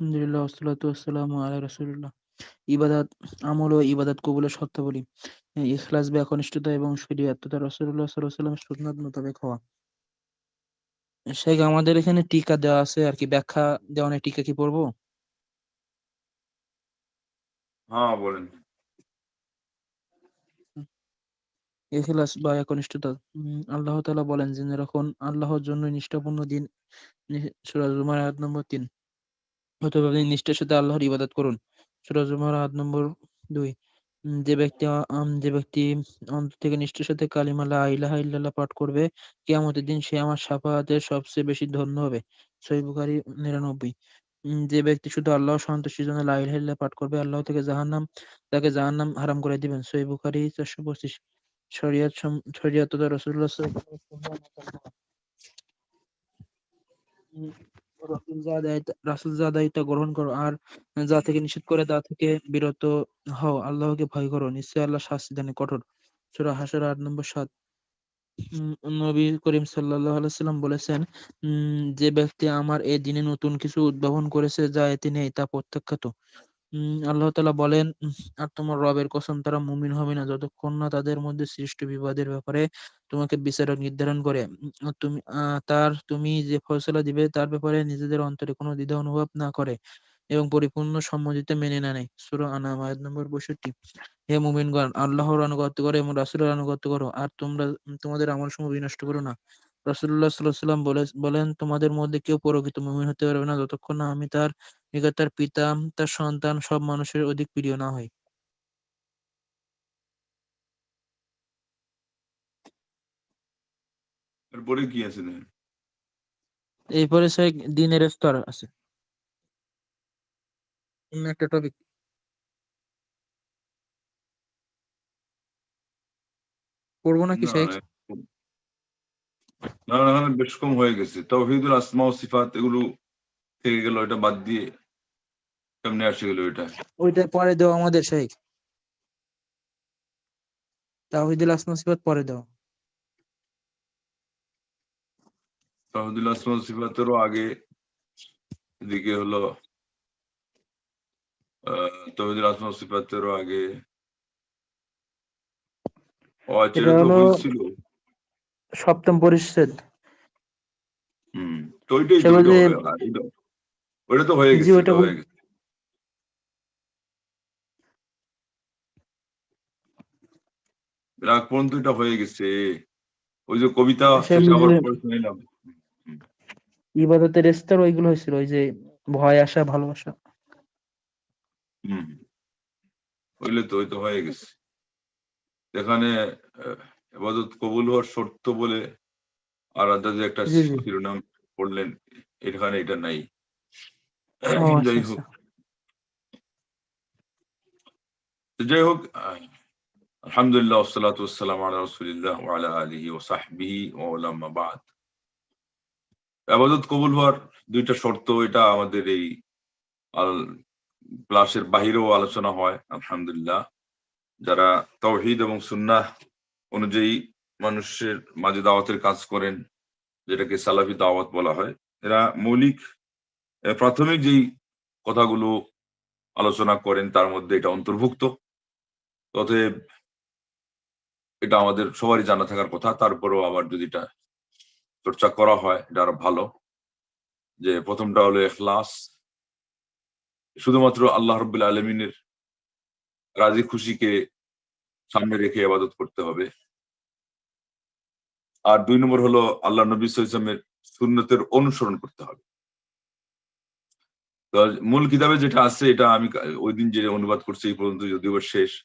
আলহামদুলিল্লাহ ওসলাতু আলা ইবাদত আমল ও ইবাদত কবুলের শর্তাবলী ইখলাস বা একনিষ্ঠতা এবং শরীয়ত তথা রাসূলুল্লাহ সাল্লাল্লাহু আলাইহি ওয়াসাল্লামের সুন্নাত মোতাবেক হওয়া। শেখ আমাদের এখানে টিকা দেওয়া আছে আর কি। ব্যাখ্যা দেওয়া নেই টিকা কি পড়ব? হ্যাঁ বলেন। ইখলাস বা একনিষ্ঠতা আল্লাহ তাআলা বলেন যে যখন আল্লাহর জন্য নিষ্ঠাপূর্ণ দিন সূরা জুমার আয়াত নম্বর তিন। অতএব আপনি নিষ্ঠার সাথে আল্লাহর ইবাদত করুন। সূরা জুমার আয়াত নম্বর দুই। যে ব্যক্তি যে ব্যক্তি অন্তর থেকে নিষ্ঠার সাথে কালিমা লা ইলাহা ইল্লাল্লাহ পাঠ করবে, কিয়ামতের দিন সে আমার শাফাআতের সবচেয়ে বেশি ধন্য হবে। সহিহ বুখারী নিরানব্বই। যে ব্যক্তি শুধু আল্লাহ সন্তুষ্টির জন্য লা ইলাহা ইল্লাল্লাহ পাঠ করবে, আল্লাহ থেকে জাহান্নাম, তাকে জাহান্নাম হারাম করে দিবেন। সহিহ বুখারী চারশো পঁচিশ। শরিয়ত শরিয়ত তথা রাসূলুল্লাহ রাসূল যা দায়িত্ব গ্রহণ করো আর যা থেকে নিষেধ করে তা থেকে বিরত হও। আল্লাহকে ভয় করো নিশ্চয় আল্লাহ শাস্তি দানে কঠোর। সূরা হাসর আট নম্বর সাত। নবী করিম সাল্লাল্লাহু আলাইহি সাল্লাম বলেছেন যে ব্যক্তি আমার এই দিনে নতুন কিছু উদ্ভাবন করেছে যা এতে নেই তা প্রত্যাখ্যাত। আল্লাহ তালা বলেন আর তোমার রবের কসম তারা মুমিন হবে না। যতক্ষণ না তাদের মধ্যে সৃষ্ট বিবাদের ব্যাপারে তোমাকে বিচারক নির্ধারণ করে তুমি তার, তুমি যে ফয়সালা দিবে, তার ব্যাপারে নিজেদের অন্তরে কোনো দ্বিধা অনুভব না করে এবং পরিপূর্ণ সম্মতিতে মেনে না নেয়। সূরা আনাম আয়াত নম্বর 62 হে মুমিনগণ, আল্লাহর আনুগত্য করো এবং রাসূলের আনুগত্য করো, আর তোমরা তোমাদের আমল আমলসমূহ বিনষ্ট করো না। আলাইহি সাল্লাম বলেন, তোমাদের মধ্যে কেউ প্রকৃত মুমিন হতে পারবে না, যতক্ষণ না আমি তার নিকট তার পিতা, তার সন্তান, সব মানুষের অধিক প্রিয় না হই। এরপরে কি আছে এরপরে সে দিনের স্তর আছে। একটা টপিক পড়ব নাকি শেখ না না বেশ কম হয়ে গেছে। তাওহীদুল আসমা ও সিফাত এগুলো থেকে গেল এটা বাদ দিয়ে কেমনে আসে গেল এটা ওইটা পরে দাও আমাদের শেখ তাওহীদুল আসমা সিফাত পরে দাও সিফাতেরও আগে এদিকে হলো সিফাতেরও আগে। আচ্ছা তো ছিল। সপ্তম পরিচ্ছেদ। হুম তো ওইটাই ওইটা তো হয়ে গেছে হয়ে রাগ পর্যন্ত এটা হয়ে গেছে। ওই যে কবিতা আবার শুনিলাম ইবাদতের স্তর ওইগুলো হয়েছিল ওই যে ভয় আসা ভালোবাসা। হুম। ওইলে তো ওই তো হয়ে গেছে। এখানে এবাদত কবুল হওয়ার শর্ত বলে আর যে একটা শিরোনাম পড়লেন এখানে এটা নাই। আচ্ছা, যাই হোক। আচ্ছা। যাই হোক আলহামদুলিল্লাহ ওসালাত ওসালাম আলা রসুলিল্লাহ ওয়ালা আলিহি ও সাহবিহি ওলাম্মা বাদ। আবাদত কবুল হওয়ার দুইটা শর্ত, এটা আমাদের এই ক্লাসের বাহিরেও আলোচনা হয়, আলহামদুলিল্লাহ। যারা তৌহিদ এবং সুন্নাহ অনুযায়ী মানুষের মাঝে দাওয়াতের কাজ করেন, যেটাকে সালাফি দাওয়াত বলা হয়, এরা মৌলিক প্রাথমিক যেই কথাগুলো আলোচনা করেন, তার মধ্যে এটা অন্তর্ভুক্ত। অতএব এটা আমাদের সবারই জানা থাকার কথা, তারপরেও আবার যদি এটা চর্চা করা হয়, এটা আরও ভালো। যে প্রথমটা হলো এখলাস। শুধুমাত্র আল্লাহ রব্বুল আলমিনের রাজি খুশিকে সামনে রেখে আবাদত করতে হবে। আর দুই নম্বর হলো আল্লাহ নবী ইসলামের সুন্নতের অনুসরণ করতে হবে। মূল কিতাবে যেটা আছে, এটা আমি ওই দিন যে অনুবাদ করছি, এই পর্যন্ত যদিও শেষ।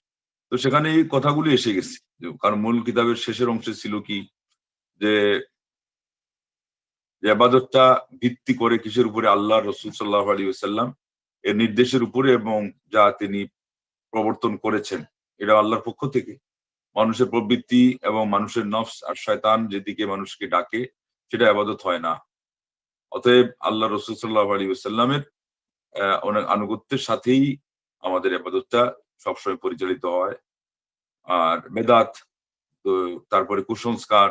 তো সেখানে এই কথাগুলি এসে গেছে। কারণ মূল কিতাবের শেষের অংশে ছিল কি? যে আবাদতটা ভিত্তি করে কিসের উপরে আল্লাহ রসুল সাল্লাহ আলী সাল্লাম এর নির্দেশের উপরে এবং যা তিনি প্রবর্তন করেছেন, এটা আল্লাহর পক্ষ থেকে। মানুষের প্রবৃত্তি এবং মানুষের নফস আর শয়তান যেদিকে মানুষকে ডাকে, সেটা আবাদত হয় না। অতএব আল্লাহ রসুল সাল্লাহ আলী সাল্লামের অনেক আনুগত্যের সাথেই আমাদের আবাদতটা সবসময় পরিচালিত হয়। আর মেদাত তারপরে কুসংস্কার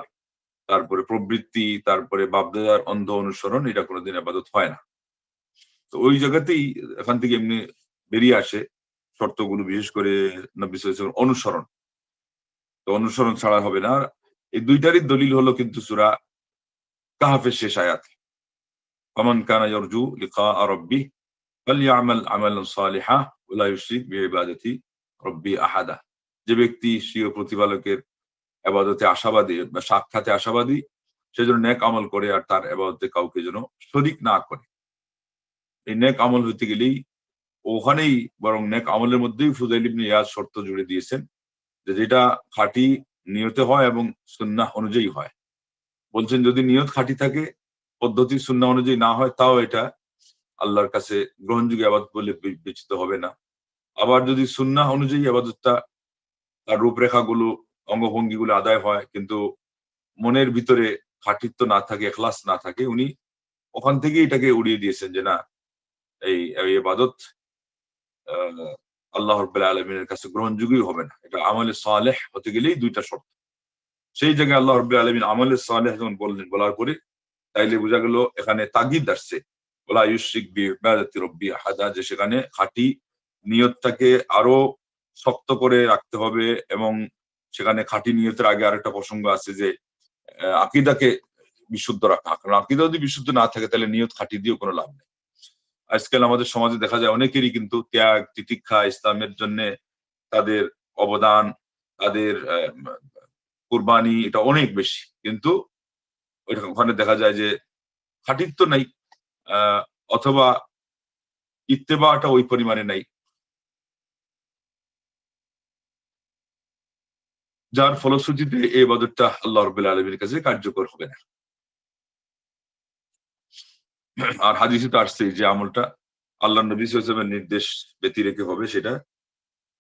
তারপরে প্রবৃত্তি তারপরে বাপদাদার অন্ধ অনুসরণ এটা কোনোদিন আবাদত হয় না তো ওই জায়গাতেই এখান থেকে এমনি বেরিয়ে আসে শর্তগুলো বিশেষ করে নব্বই সাল্লাল্লাহু অনুসরণ তো অনুসরণ ছাড়া হবে না আর এই দুইটারই দলিল হলো কিন্তু সুরা কাহাফের শেষ আয়াত فمن كان يرجو لقاء ربه فليعمل عملا صالحا ولا يشرك بعبادة ربي أحدا যে ব্যক্তি স্বীয় প্রতিপালকের আবাদতে আশাবাদী বা সাক্ষাতে আশাবাদী সে যেন নেক আমল করে আর তার আবাদতে কাউকে যেন শরিক না করে। এই নেক আমল হইতে গেলেই ওখানেই বরং নেক আমলের মধ্যেই ফুজাইল ইবনে ইয়াজ শর্ত জুড়ে দিয়েছেন যে যেটা খাঁটি নিয়তে হয় এবং সুন্নাহ অনুযায়ী হয়। বলছেন, যদি নিয়ত খাঁটি থাকে, পদ্ধতি সুন্না অনুযায়ী না হয়, তাও এটা আল্লাহর কাছে গ্রহণযোগ্য আবাদ বলে বিবেচিত হবে না। আবার যদি সুন্না অনুযায়ী আবাদতটা তার রূপরেখাগুলো অঙ্গভঙ্গিগুলো আদায় হয় কিন্তু মনের ভিতরে খাঁটিত্ব না থাকে এখলাস না থাকে উনি ওখান থেকে এটাকে উড়িয়ে দিয়েছেন যে না এই আহ, আল্লাহ আলমিনের কাছে গ্রহণযোগ্যই হবে না। এটা আমলে সালেহ হতে গেলেই দুইটা শর্ত। সেই জায়গায় আল্লাহ রব্বুল আলমিন আমলে সালেহ যখন বললেন বলার পরে তাইলে বোঝা গেল এখানে তাগিদ আসছে। বলা ইউসিক বি ইবাদাতি রব্বি আহাদা যে সেখানে খাঁটি নিয়তটাকে আরও শক্ত করে রাখতে হবে এবং সেখানে খাঁটি নিয়তের আগে আরেকটা প্রসঙ্গ আছে যে আকিদাকে বিশুদ্ধ রাখা কারণ আকিদা যদি বিশুদ্ধ না থাকে, তাহলে নিয়ত খাঁটি দিয়েও কোনো লাভ নেই। আজকাল আমাদের সমাজে দেখা যায় অনেকেরই কিন্তু ত্যাগ, তিতিক্ষা, ইসলামের জন্য তাদের অবদান, তাদের কুরবানি, এটা অনেক বেশি। কিন্তু ওখানে দেখা যায় যে খাঁটিত্ব নাই অথবা ইত্তেবাটা ওই পরিমাণে নাই। যার ফলশ্রুতিতে এই বাদরটা আল্লাহ রবুল্লা আলমীর কাছে কার্যকর হবে না। আর হাদিসে তো আসছেই যে আমলটা আল্লাহ নবী সাল্লামের নির্দেশ ব্যতি রেখে হবে সেটা।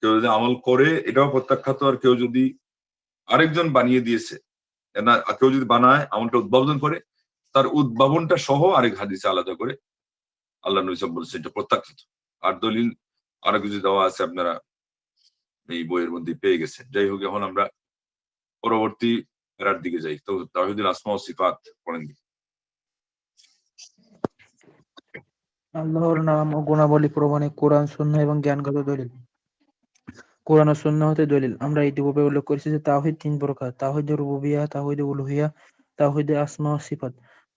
কেউ যদি আমল করে, এটাও প্রত্যাখ্যাত। আর কেউ যদি আরেকজন বানিয়ে দিয়েছে, না কেউ যদি বানায়, আমলটা উদ্ভাবন করে, তার উদ্ভাবনটা সহ আরেক হাদিসে আলাদা করে আল্লাহ নবী সাল্লাম বলছেন, এটা প্রত্যাখ্যাত। আর দলিল আরও কিছু দেওয়া আছে, আপনারা এই বইয়ের মধ্যে পেয়ে গেছেন। যাই হোক, এখন আমরা পরবর্তী প্যারার দিকে যাই। তো তাহিদুল আসমা ও সিফাত পড়েন আল্লাহর নাম ও গুণাবলী প্রমাণে কোরআন, সুন্নাহ এবং জ্ঞানগত দলিল। কোরআন ও সুন্নাহ হতে দলিল। আমরা ইতিপূর্বে উল্লেখ করেছি যে তাওহীদ তিন প্রকার। তাওহীদ রুবুবিয়া, তাওহীদ উলুহিয়া, তাওহীদ আসমা ও সিফাত।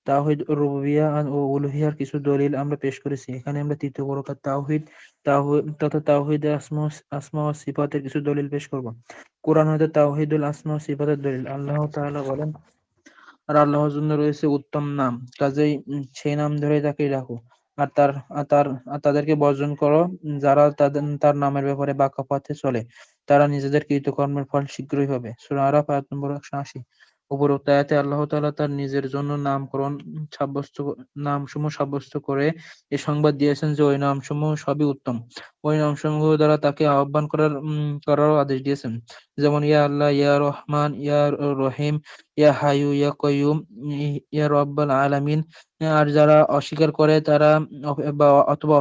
তাওহীদ রুবুবিয়া ও উলুহিয়ার কিছু দলিল আমরা পেশ করেছি। এখানে আমরা তৃতীয় প্রকার তাওহীদ তথা তাওহীদ আসমা আসমা সিফাতের কিছু দলিল পেশ করব। কোরআন হতে তাওহীদুল আসমা সিফাতের দলিল। আল্লাহ তাআলা বলেন, আর আল্লাহর জন্য রয়েছে উত্তম নাম। কাজেই সেই নাম ধরে তাকে রাখো। আর তার তার তাদেরকে বর্জন করো, যারা তাদের, তার নামের ব্যাপারে বাঁকা পথে চলে, তারা নিজেদের কৃতকর্মের ফল শীঘ্রই হবে সূরা আরাফ আয়াত নম্বর একশো আশি। উপরোক্ত আয়াতে আল্লাহ তাআলা তার নিজের জন্য নামকরণ সাব্যস্ত নামসমূহ সাব্যস্ত করে এ সংবাদ দিয়েছেন যে ওই নামসমূহ সবই উত্তম। ওই নামসমূহ দ্বারা তাকে আহ্বান করার করারও আদেশ দিয়েছেন। যেমন, ইয়া আল্লাহ, ইয়া রহমান, ইয়া রহিম, ইয়া হাইয়ু ইয়া কয়ুম ইয়া রব্বাল আলামিন। আর যারা অস্বীকার করে তারা বা অথবা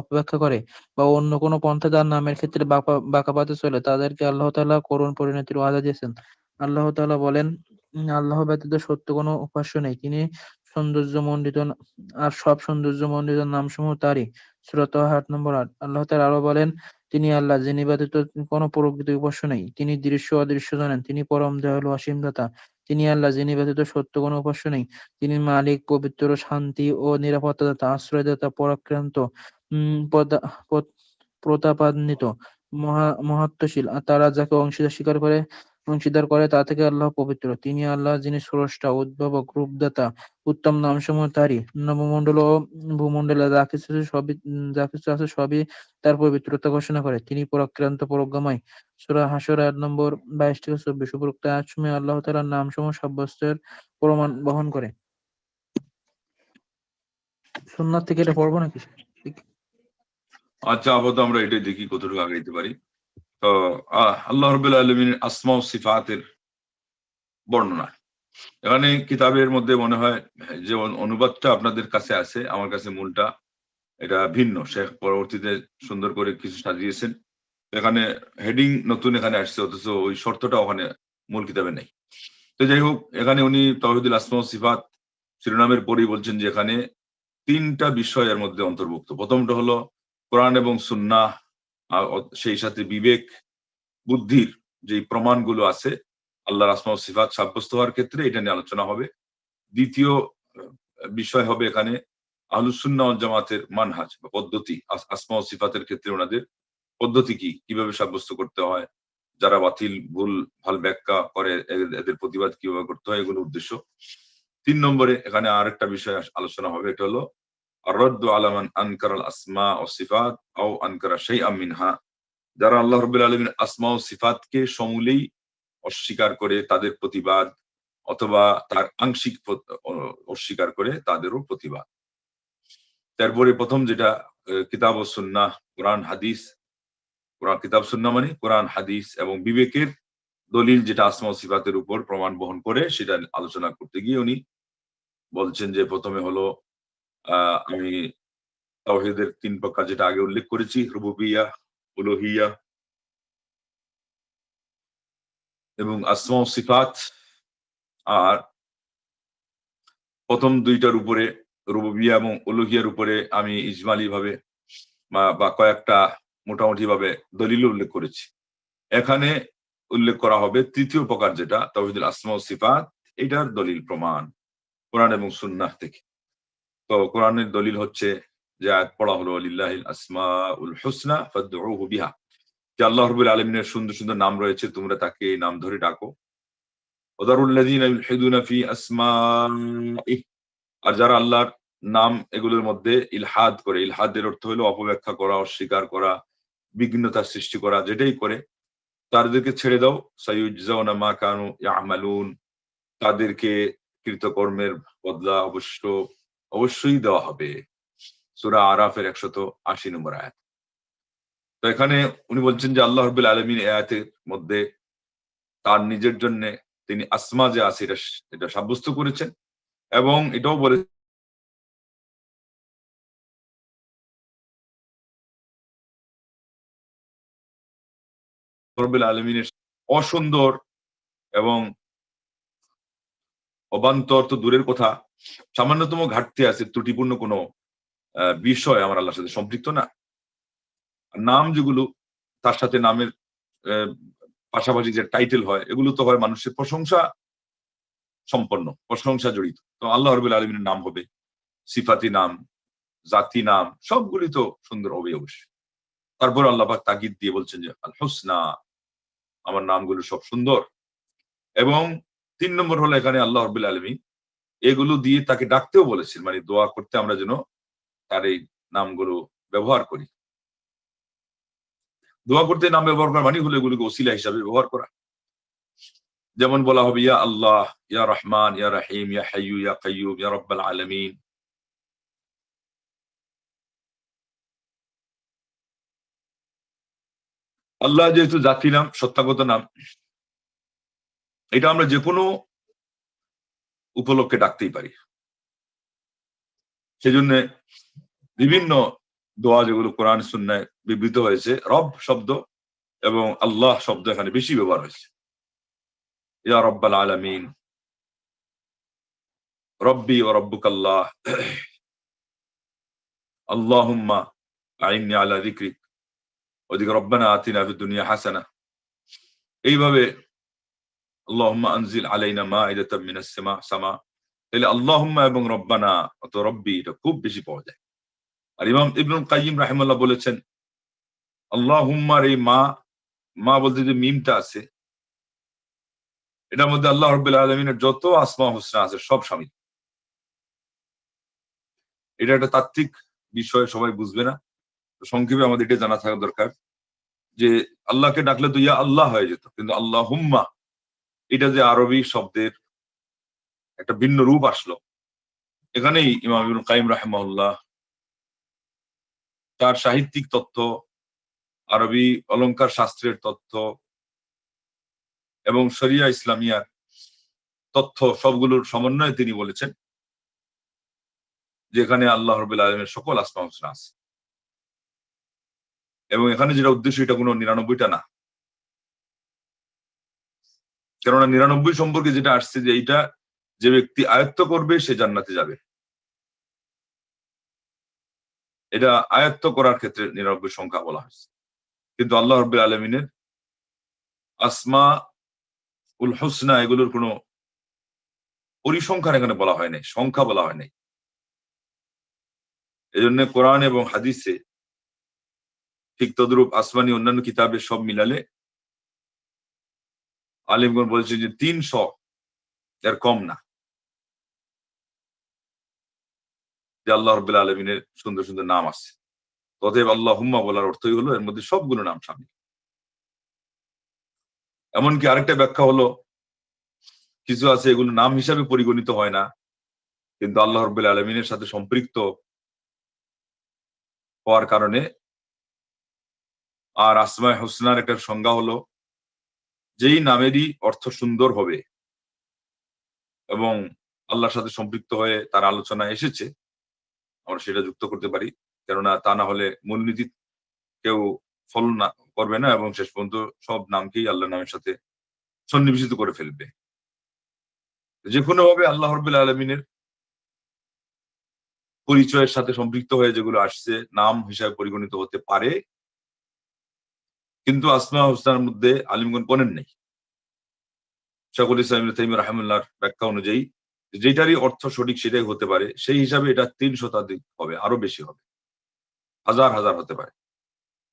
অপেক্ষা করে বা অন্য কোনো পন্থা তার নামের ক্ষেত্রে বাঁকা বাঁকা পথে চলে, তাদেরকে আল্লাহ তাআলা করুণ পরিণতির ওয়াদা দিয়েছেন। আল্লাহ তাআলা বলেন আল্লাহ ব্যতীত সত্য কোনো উপাস্য নেই। তিনি সৌন্দর্যমণ্ডিত আর সব সৌন্দর্যমণ্ডিত নামসমূহ তারই। সূরা তাহা আট নম্বর আট। আল্লাহ তার আরও বলেন, তিনি আল্লাহ, যিনি ব্যতীত কোনো প্রকৃত উপাস্য নেই। তিনি দৃশ্য অদৃশ্য জানেন, তিনি পরম দয়ালু অসীম দাতা। তিনি আল্লাহ, যিনি ব্যতীত সত্য কোনো উপাস্য নেই। তিনি মালিক, পবিত্র, শান্তি ও নিরাপত্তাদাতা আশ্রয়দাতা পরাক্রান্ত প্রতাপান্বিত, মহা, মহাত্মশীল। আর তারা যাকে অংশীদার স্বীকার করে অংশীদার করে, তা থেকে আল্লাহ পবিত্র। তিনি আল্লাহ, যিনি স্রষ্টা, উদ্ভাবক, রূপদাতা, উত্তম নামসমূহ তারই। নবমণ্ডল ও ভূমণ্ডলে, যা কিছু সবই, যা কিছু আছে সবই তার পবিত্রতা ঘোষণা করে। তিনি পরাক্রান্ত প্রজ্ঞাময় সূরা হাসর, আয়াত নম্বর বাইশ থেকে চব্বিশ উপরোক্ত আয়াত সমূহে আল্লাহ তাআলার নামসমূহ সাব্যস্তের প্রমাণ বহন করে। সুন্নাত থেকে এটা পড়ব নাকি? আচ্ছা আপাতত আমরা এটাই দেখি কতটুকু আগাইতে পারি। আল্লাহ রবুল্লা আলমিনের আসমা সিফাতের বর্ণনা। এখানে কিতাবের মধ্যে মনে হয় যে অনুবাদটা আপনাদের কাছে আছে, আমার কাছে মূলটা। এটা ভিন্ন, শেখ পরবর্তীতে সুন্দর করে কিছু সাজিয়েছেন। এখানে হেডিং নতুন এখানে আসছে, অথচ ওই শর্তটা ওখানে মূল কিতাবে নেই। তো যাই হোক, এখানে উনি তহিদুল আসমা সিফাত শিরোনামের পরেই বলছেন যে এখানে তিনটা বিষয় এর মধ্যে অন্তর্ভুক্ত। প্রথমটা হলো কোরআন এবং সুন্নাহ আর সেই সাথে বিবেক, বুদ্ধির যে প্রমাণগুলো আছে আল্লাহ রাসমা ও সিফাত সাব্যস্ত হওয়ার ক্ষেত্রে এটা নিয়ে আলোচনা হবে। দ্বিতীয় বিষয় হবে এখানে আহলুসুন্না জামাতের মানহাজ বা পদ্ধতি, আস- আসমা ও সিফাতের ক্ষেত্রে ওনাদের পদ্ধতি কি, কীভাবে সাব্যস্ত করতে হয়, যারা বাতিল, ভুল, ভালো ব্যাখ্যা করে, এদের- প্রতিবাদ কীভাবে করতে হয়, এগুলো উদ্দেশ্য। তিন নম্বরে এখানে আরেকটা বিষয় আলোচনা হবে, এটা হলো الرد على من انكر الاسماء والصفات او انكر شيئا منها যারা আল্লাহ রবুল্লা আলমিন আসমা ও সিফাতকে সমূলেই অস্বীকার করে তাদের প্রতিবাদ অথবা তার আংশিক প্রত- অ- অস্বীকার করে তাদেরও প্রতিবাদ তারপরে প্রথম যেটা আহ, কিতাব ও সুন্নাহ কোরআন হাদিস কোরআন কিতাব সুন্নাহ মানে কোরআন হাদিস এবং বিবেকের দলিল যেটা আসমা ও সিফাতের উপর প্রমাণ বহন করে সেটা আলোচনা করতে গিয়ে উনি বলছেন যে প্রথমে হলো আহ আমি তাওহীদের তিন প্রকার যেটা আগে উল্লেখ করেছি, রুবুবিয়া, উলোহিয়া এবং আসমা সিফাত। আর প্রথম দুইটার উপরে, রুবুবিয়া এবং উলোহিয়ার উপরে আমি ইজমালি ভাবে বা- কয়েকটা মোটামুটি ভাবে দলিল উল্লেখ করেছি। এখানে উল্লেখ করা হবে তৃতীয় প্রকার যেটা তাওহিদুল আসমা সিফাত, এটার দলিল প্রমাণ, কোরআন এবং সুন্নাহ থেকে। তো কোরআনের দলিল হচ্ছে যে আয়াত পড়া হলো, লিল্লাহিল আসমা উল হুসনা ফাদউহু বিহা। যে আল্লাহ রবুল আলামিনের সুন্দর সুন্দর নাম রয়েছে, তোমরা তাকে এই নাম ধরে ডাকো। ফি আসমাইহ আর যারা আল্লাহর নাম এগুলোর মধ্যে ইলহাদ করে, ইলহাদের অর্থ হলো অপব্যাখ্যা করা, অস্বীকার করা, বিঘ্নতা সৃষ্টি করা, যেটাই করে, তাদেরকে ছেড়ে দাও। সাইয়ুজজাউনা মা কানু ইয়ামালুন। তাদেরকে কৃতকর্মের বদলা অবশ্য অবশ্যই দেওয়া হবে। সূরা আরাফের একশত আশি নম্বর আয়াত। তো এখানে উনি বলছেন যে, আল্লাহ রবুল আলমিন আয়াতের মধ্যে তার নিজের জন্য তিনি আসমা যে আছে, এটা এটা সাব্যস্ত করেছেন এবং এটাও বলে আলমিনের অসুন্দর এবং অবান্তর তো দূরের কথা। সামান্যতম ঘাটতি আছে ত্রুটিপূর্ণ কোনো বিষয় আমার আল্লাহর সাথে সম্পৃক্ত না। নাম যেগুলো, তার সাথে নামের পাশাপাশি যে টাইটেল হয়, এগুলো তো হয় মানুষের প্রশংসা সম্পন্ন, প্রশংসা জড়িত। তো আল্লাহ রবুল আলমিনের নাম হবে, সিফাতি নাম, জাতি নাম, সবগুলি তো সুন্দর হবে অবশ্যই। তারপর আল্লাহ পাক তাগিদ দিয়ে বলছেন যে আল হোসনা আমার নামগুলো সব সুন্দর। এবং তিন নম্বর হলো এখানে আল্লাহ রবুল আলমী এগুলো দিয়ে তাকে ডাকতেও বলেছেন মানে দোয়া করতে আমরা যেন তার এই নামগুলো ব্যবহার করি। দোয়া করতে নাম ব্যবহার করা মানে হলো এগুলোকে ওসিলা হিসাবে ব্যবহার করা। যেমন বলা হবে, ইয়া আল্লাহ, ইয়া রহমান, ইয়া রাহিম, ইয়া হাইয়ু, ইয়া কাইয়ুম, ইয়া রব্বাল আলামিন। আল্লাহ যেহেতু জাতি নাম সত্যাগত নাম এটা আমরা যে কোনো উপলক্ষে ডাকতেই পারি। সেজন্য বিভিন্ন দোয়া যেগুলো কোরআন, সুন্নায় বিবৃত হয়েছে, রব শব্দ এবং আল্লাহ শব্দ এখানে বেশি ব্যবহার হয়েছে। ইয়া রব্বাল আলামিন, রব্বি ও রব্বুক আল্লাহ আল্লাহুম্মা আইন্নি আলা যিকরিক, ওদিকে রব্বানা আতিনা ফিদ দুনিয়া হাসানা। এইভাবে আল্লাহুম্মা আনজিল আলাইনা মাইদাতাম মিনাস সামা সামা তাহলে আল্লাহুম্মা এবং রব্বানা অত রব্বি এটা খুব বেশি পাওয়া যায় আর ইমাম ইবনুল কাইয়িম রাহিমাল্লাহ বলেছেন আল্লাহুম্মার এই মা মা বলতে যে মিমটা আছে এটার মধ্যে আল্লাহ রব্বুল আলমিনের যত আসমা হোসনা আছে সব শামিল এটা একটা তাত্ত্বিক বিষয় সবাই বুঝবে না। সংক্ষেপে আমাদের এটা জানা থাকা দরকার যে আল্লাহকে ডাকলে তো ইয়া আল্লাহ হয়ে যেত। কিন্তু আল্লাহ হুম্মা এটা যে আরবি শব্দের একটা ভিন্ন রূপ আসলো। এখানেই ইমাম ইবনুল কাইম রাহেমাউল্লাহ তার সাহিত্যিক তথ্য আরবি অলংকার শাস্ত্রের তথ্য এবং শরিয়া ইসলামিয়ার তথ্য সবগুলোর সমন্বয়ে তিনি বলেছেন যেখানে আল্লাহ রবুল্লা আলমের সকল আসমা হোসনা আছে এবং এখানে যেটা উদ্দেশ্য, এটা কোনো নিরানব্বইটা না। কেননা নিরানব্বই সম্পর্কে যেটা আসছে যে এইটা যে ব্যক্তি আয়ত্ত করবে, সে জান্নাতে যাবে। এটা আয়ত্ত করার ক্ষেত্রে নিরানব্বই সংখ্যা বলা হয়েছে। কিন্তু আল্লাহ রব্বুল আলমিনের আসমা উল হোসনা এগুলোর কোনো পরিসংখ্যান এখানে বলা হয় নাই, সংখ্যা বলা হয় নাই। এই জন্য কোরআন এবং হাদিসে ঠিক তদরূপ আসমানি অন্যান্য কিতাবে সব মিলালে আলিমগণ বলছে যে তিনশো, এর কম না। যে আল্লাহ রবিল আলমিনের সুন্দর সুন্দর নাম আছে। তদেব আল্লাহ হুম্মা বলার অর্থই হলো এর মধ্যে সবগুলো নাম সামিল। এমনকি আরেকটা ব্যাখ্যা হলো, কিছু আছে এগুলো নাম হিসাবে পরিগণিত হয় না, কিন্তু আল্লাহ রবিল আলমিনের সাথে সম্পৃক্ত হওয়ার কারণে, আর আসমায় হোসনার একটা সংজ্ঞা হলো যেই নামেরই অর্থ সুন্দর হবে এবং আল্লাহর সাথে সম্পৃক্ত হয়ে তার আলোচনা এসেছে, আমরা সেটা যুক্ত করতে পারি। কেননা তা না হলে মূলনীতি কেউ ফলো না করবে না এবং শেষ পর্যন্ত সব নামকেই আল্লাহ নামের সাথে সন্নিবেশিত করে ফেলবে। যে কোনো ভাবে আল্লাহ রবিল আলমিনের পরিচয়ের সাথে সম্পৃক্ত হয়ে যেগুলো আসছে, নাম হিসাবে পরিগণিত হতে পারে কিন্তু আসমা হোসনার মধ্যে আলিমগণ পনেন নেই। শাকুল ইসলাম তাইম রহমুল্লাহর ব্যাখ্যা অনুযায়ী, যেটারই অর্থ সঠিক সেটাই হতে পারে, সেই হিসাবে এটা তিন শতাধিক হবে আরও বেশি হবে। হাজার হাজার হতে পারে।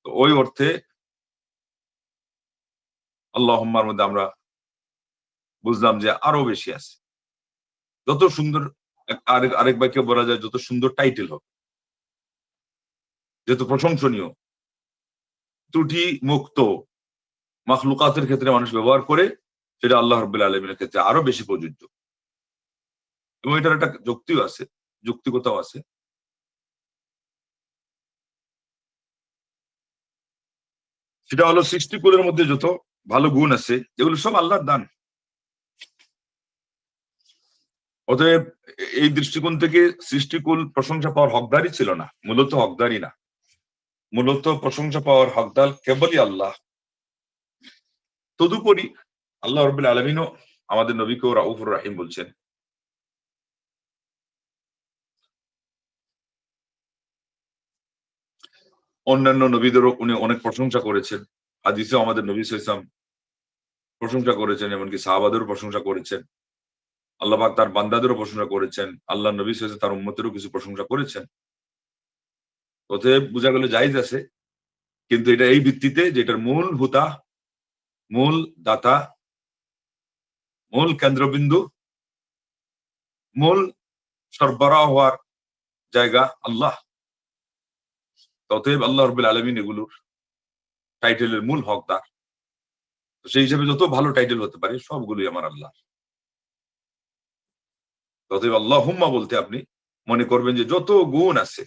তো ওই অর্থে আল্লাহম্মার মধ্যে আমরা বুঝলাম যে আরও বেশি আছে। যত সুন্দর, আরেক আরেক বাক্যে বলা যায়, যত সুন্দর টাইটেল হবে যেহেতু প্রশংসনীয় ত্রুটি মুক্ত মাখলুকাতের ক্ষেত্রে মানুষ ব্যবহার করে, সেটা আল্লাহ রব্বুল আলমিনের ক্ষেত্রে আরও বেশি প্রযোজ্য। এবং এটার একটা যুক্তিও আছে যুক্তিকতাও আছে। সেটা হলো সৃষ্টিকুলের মধ্যে যত ভালো গুণ আছে এগুলো সব আল্লাহর দান। অতএব এই দৃষ্টিকোণ থেকে সৃষ্টিকুল প্রশংসা পাওয়ার হকদারই ছিল না, মূলত হকদারই না। মূলত প্রশংসা পাওয়ার হকদার কেবলই আল্লাহ। তদুপরি আল্লাহ রবিল আলমিনও আমাদের নবীকেও রাউফুর রাহিম বলছেন। অন্যান্য নবীদেরও উনি অনেক প্রশংসা করেছেন। হাদিসে আমাদের নবী ইসলাম প্রশংসা করেছেন, এমনকি সাহাবাদেরও প্রশংসা করেছেন। আল্লাহ তার বান্দাদেরও প্রশংসা করেছেন। আল্লাহ নবী সাল্লাম তার উম্মতেরও কিছু প্রশংসা করেছেন। অতএব বোঝা গেল জায়জ আছে, কিন্তু এটা এই ভিত্তিতে যেটার মূল হুতা মূল দাতা, মূল কেন্দ্রবিন্দু, মূল সরবরাহ হওয়ার জায়গা আল্লাহ। ততএব আল্লাহ রবিল আলমিন এগুলোর টাইটেলের মূল হকদার। সেই হিসাবে যত ভালো টাইটেল হতে পারে সবগুলোই আমার আল্লাহ ততএব আল্লাহ হুম্মা বলতে আপনি মনে করবেন যে যত গুণ আছে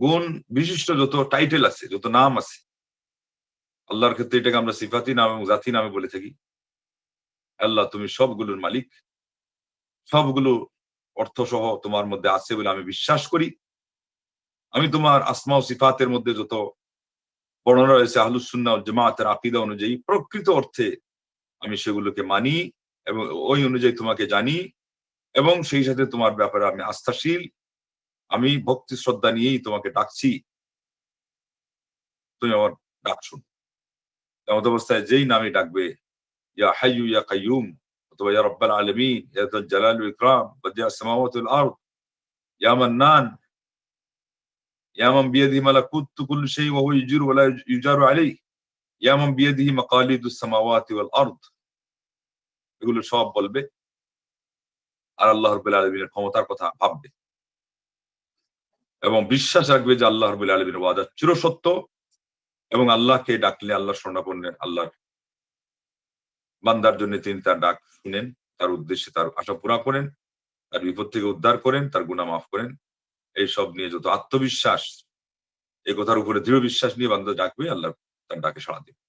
গুণ বিশিষ্ট যত টাইটেল আছে, যত নাম আছে, আল্লাহর ক্ষেত্রে এটাকে আমরা সিফাতি নাম এবং জাতি নামে বলে থাকি। আল্লাহ, তুমি সবগুলোর মালিক। সবগুলো অর্থ সহ তোমার মধ্যে আছে বলে আমি বিশ্বাস করি। আমি তোমার আসমা ও সিফাতের মধ্যে যত বর্ণনা রয়েছে আহলুসুন্না জামাতের আকিদা অনুযায়ী প্রকৃত অর্থে আমি সেগুলোকে মানি এবং ওই অনুযায়ী তোমাকে জানি এবং সেই সাথে তোমার ব্যাপারে আমি আস্থাশীল। আমি ভক্তি শ্রদ্ধা নিয়েই তোমাকে ডাকছি। তুমি আমার ডাক শুন। এমত অবস্থায় যেই নামে ডাকবে, ইয়া হাইয়ু ইয়া কাইয়ুম অথবা, ইয়া রব্বাল আলামিন ইয়া যাল জালাল ইকরাম বাদিয়া সামাওয়াতি ওয়াল আরদ ইয়া মান্নান ইয়া মান বিয়াদিহি মালাকুতু কুল্লি শাই ওয়া হুয়া ইউজিরু ওয়া লা ইউজারু আলাইহি ইয়া মান বিয়াদিহি সামাওয়াতি ওয়াল আরদ এগুলো সব বলবে। আর আল্লাহ রবুল আলমিনের ক্ষমতার কথা ভাববে। এবং বিশ্বাস রাখবে যে আল্লাহ রবুল আলমিনের ওয়াদা চিরসত্য এবং আল্লাহকে ডাকলে আল্লাহ স্বর্ণাপন্নের আল্লাহর বান্দার জন্য তিনি তার ডাক শুনেন, তার উদ্দেশ্যে তার আশা পুরা করেন, তার বিপদ থেকে উদ্ধার করেন, তার গুণা মাফ করেন। এই সব নিয়ে যত আত্মবিশ্বাস, এই কথার উপরে দৃঢ় বিশ্বাস নিয়ে বান্দা ডাকবে, আল্লাহ তার ডাকে সাড়া দেবে।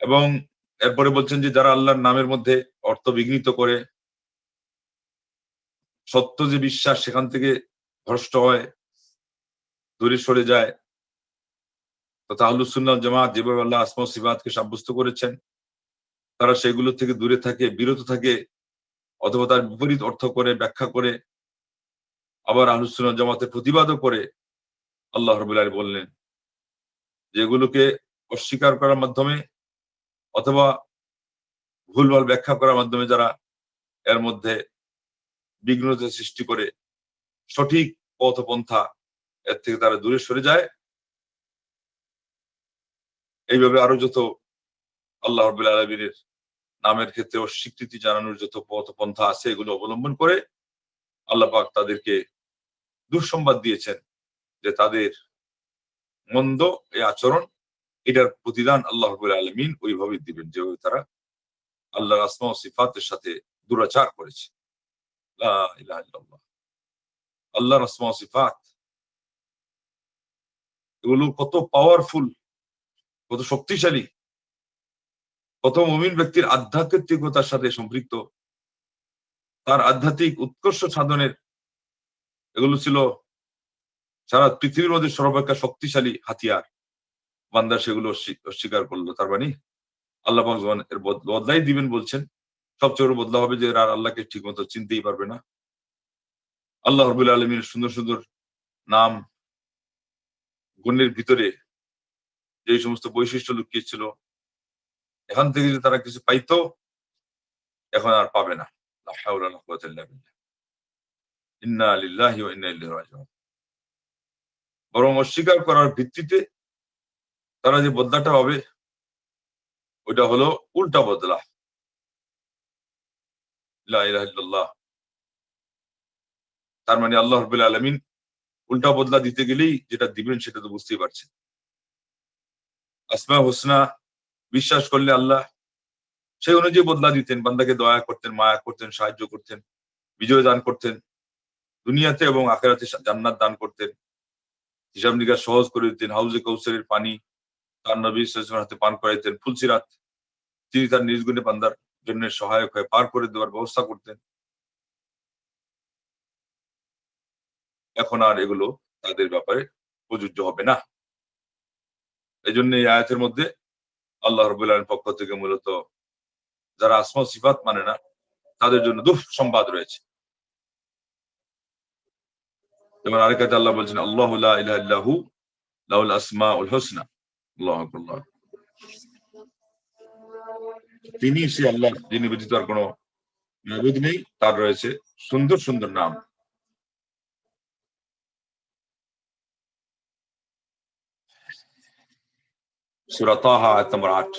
এবং এরপরে বলছেন যে যারা আল্লাহর নামের মধ্যে অর্থ বিঘ্নিত করে সত্য যে বিশ্বাস সেখান থেকে ভ্রষ্ট হয়, দূরে সরে যায়। তথা আল্লুসুল্লাহ জামাত যেভাবে আল্লাহ আসমা সিবাদকে সাব্যস্ত করেছেন, তারা সেগুলো থেকে দূরে থাকে, বিরত থাকে, অথবা তার বিপরীত অর্থ করে, ব্যাখ্যা করে, আবার আহলুসুন্নাহ জামাতের প্রতিবাদও করে, আল্লাহ রবুল্লাহ বললেন যেগুলোকে অস্বীকার করার মাধ্যমে অথবা ভুলভাল ব্যাখ্যা করার মাধ্যমে যারা এর মধ্যে বিঘ্নতা সৃষ্টি করে সঠিক পথপন্থা এর থেকে তারা দূরে সরে যায় এইভাবে আরও যত আল্লাহ রবুল আলমীর নামের ক্ষেত্রে অস্বীকৃতি জানানোর যত পথপন্থা আছে, এগুলো অবলম্বন করে আল্লাহ পাক তাদেরকে দুঃসংবাদ দিয়েছেন যে তাদের মন্দ এই আচরণ, এটার প্রতিদান আল্লাহ রবুল আলমিন ওইভাবে দিবেন, যেভাবে তারা আল্লাহ আসমা ও সিফাতের সাথে দুরাচার করেছে। আল্লাহর আসমা সিফাত এগুলো কত পাওয়ারফুল কত শক্তিশালী, কত মমিন ব্যক্তির আধ্যাত্মিকতার সাথে সম্পৃক্ত। তার আধ্যাত্মিক উৎকর্ষ সাধনের এগুলো ছিল সারা পৃথিবীর মধ্যে সর্বাপেক্ষা শক্তিশালী হাতিয়ার। বান্দা সেগুলো অস্বী- অস্বীকার করল। তার মানে আল্লাহ এর বদ- বদলাই দিবেন বলছেন সবচেয়ে বড় বদলা হবে যে আর আল্লাহকে ঠিক মতো চিনতেই পারবে না। আল্লাহ রবুল আলমীর সুন্দর সুন্দর নাম গুণের ভিতরে যে সমস্ত বৈশিষ্ট্য লুকিয়ে ছিল এখান থেকে যে তারা কিছু পাইতো, এখন আর পাবে না। বরং অস্বীকার করার ভিত্তিতে তারা যে বদলাটা হবে, ওইটা হলো উল্টা বদলা। তার মানে আল্লাহ রবুল আলমিন উল্টা বদলা দিতে গেলেই যেটা দিবেন সেটা তো বুঝতেই পারছেন। আসমা হোসনা বিশ্বাস করলে আল্লাহ সেই অনুযায়ী বদলা দিতেন, বান্দাকে দয়া করতেন, মায়া করতেন, সাহায্য করতেন, বিজয় দান করতেন, দুনিয়াতে এবং আখেরাতে জান্নাত দান করতেন, হিসাব নিকাশ সহজ করে দিতেন, হাউজে কৌশলের পানি তার নবী হাতে পান করাইতেন, ফুলসিরাত তিনি তার নিজ গুণে বান্দার জন্য সহায়ক হয়ে পার করে দেওয়ার ব্যবস্থা করতেন। এখন আর এগুলো তাদের ব্যাপারে প্রযোজ্য হবে না। এই জন্য এই আয়াতের মধ্যে আল্লাহ রবুল্লাহ পক্ষ থেকে মূলত যারা আসমা সিফাত মানে না, তাদের জন্য দুঃসংবাদ রয়েছে। যেমন আরেকাতে আল্লাহ বলছেন, আল্লাহ আসমা উল হোসনা। আল্লাহ। তিনি সে আল্লাহ, যিনি ব্যতীত আর কোনো মাবুদ নেই, তার রয়েছে সুন্দর সুন্দর নাম। আট।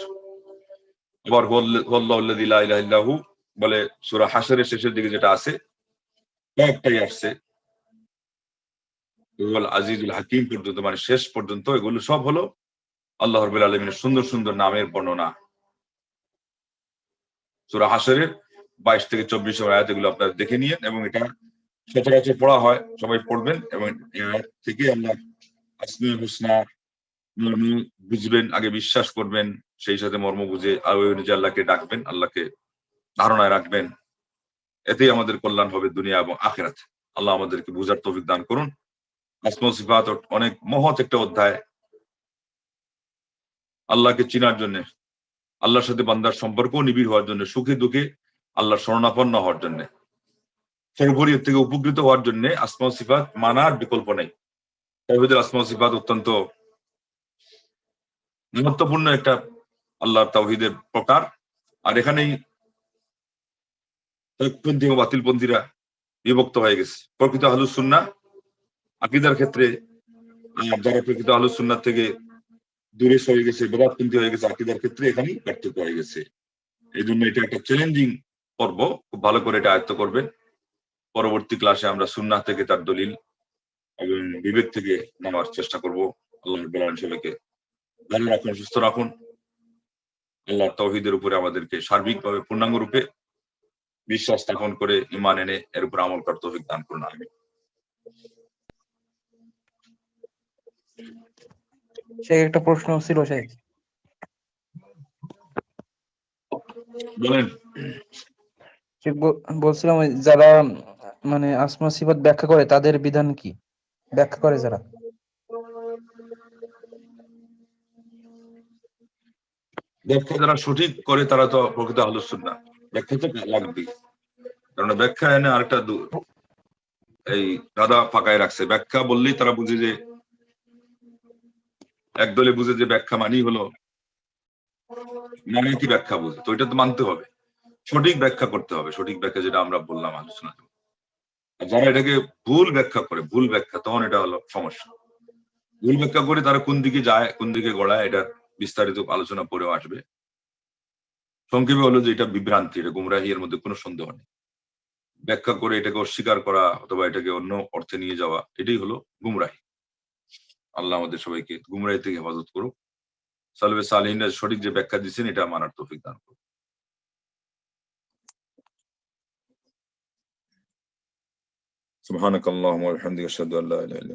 আবার ইল্লাহু বলে সূরা হাশরের শেষের দিকে যেটা আছে, কয়েকটাই আসছে। আজিজুল হাকিম পর্যন্ত মানে শেষ পর্যন্ত, এগুলো সব হলো আল্লাহ রাব্বুল আলামিনের সুন্দর সুন্দর নামের বর্ণনা। সূরা হাশরের বাইশ থেকে চব্বিশ আয়াত, এগুলো আপনারা দেখে নিয়েন এবং এটা সচরাচর পড়া হয়, সবাই পড়বেন এবং থেকে মর্ম বুঝবেন, আগে বিশ্বাস করবেন, সেই সাথে মর্ম বুঝে আর ওই অনুযায়ী আল্লাহকে ডাকবেন, আল্লাহকে ধারণায় রাখবেন। এতেই আমাদের কল্যাণ হবে দুনিয়া এবং আখেরাত। আল্লাহ আমাদেরকে বুঝার তৌফিক দান করুন। অনেক মহৎ একটা অধ্যায়। আল্লাহকে চিনার জন্য আল্লাহর সাথে বান্দার সম্পর্ক নিবিড় হওয়ার জন্য, সুখে দুঃখে আল্লাহর শরণাপন্ন হওয়ার জন্য। সর্বোপরি থেকে উপকৃত হওয়ার জন্য আসমা সিফাত মানার বিকল্প নেই। তৌহিদের আসমা সিফাত অত্যন্ত গুরুত্বপূর্ণ একটা আল্লাহ তাওহিদের প্রকার। আর এখানেই পন্থী ও বাতিলপন্থীরা বিভক্ত হয়ে গেছে। প্রকৃত আলু সুন্না আকিদার ক্ষেত্রে যারা প্রকৃত আলু সুন্নার থেকে দূরে সরে গেছে বেদাতপন্থী হয়ে গেছে আকিদার ক্ষেত্রে এখানেই পার্থক্য হয়ে গেছে। এই জন্য এটা একটা চ্যালেঞ্জিং পর্ব, খুব ভালো করে এটা আয়ত্ত করবেন। পরবর্তী ক্লাসে আমরা সুন্নাহ থেকে তার দলিল এবং বিবেক থেকে নেওয়ার চেষ্টা করব। আল্লাহ সবাইকে ভালো রাখুন, সুস্থ রাখুন। আল্লাহ তৌহিদের উপরে আমাদেরকে সার্বিকভাবে পূর্ণাঙ্গ রূপে বিশ্বাস স্থাপন করে ইমান এনে এর উপর আমল করার দান করুন আমি সে একটা প্রশ্ন ছিল শেখ বলেন। বলছিলাম যারা মানে আসমা সিফাত ব্যাখ্যা করে তাদের বিধান কি? ব্যাখ্যা করে যারা। ব্যাখ্যা যারা সঠিক করে তারা তো প্রকৃত আলোচনা ব্যাখ্যা তো লাগবেই। কারণ ব্যাখ্যা এনে আরেকটা এই দাদা ফাঁকায় রাখছে। ব্যাখ্যা বললেই তারা বুঝে যে একদলে বুঝে যে ব্যাখ্যা মানি হলো মানে কি ব্যাখ্যা বুঝে, তো এটা তো মানতে হবে। সঠিক ব্যাখ্যা করতে হবে, সঠিক ব্যাখ্যা যেটা আমরা বললাম আলোচনা আর যারা এটাকে ভুল ব্যাখ্যা করে, ভুল ব্যাখ্যা, তখন এটা হলো সমস্যা। ভুল ব্যাখ্যা করে তারা কোন দিকে যায়, কোন দিকে গড়ায়, এটা বিস্তারিত আলোচনা পরেও আসবে। সংক্ষেপে হলো যে এটা বিভ্রান্তি, এটা গুমরাহি এর মধ্যে কোনো সন্দেহ নেই। ব্যাখ্যা করে এটাকে অস্বীকার করা অথবা এটাকে অন্য অর্থে নিয়ে যাওয়া, এটাই হলো গুমরাহি। আল্লাহ আমাদের সবাইকে গুমরাহি থেকে হেফাজত করুক সালবে সালহিনরা সঠিক যে ব্যাখ্যা দিচ্ছেন এটা মানার তৌফিক দান করুক سبحانك اللهم وبحمدك اشهد ان لا اله الا انت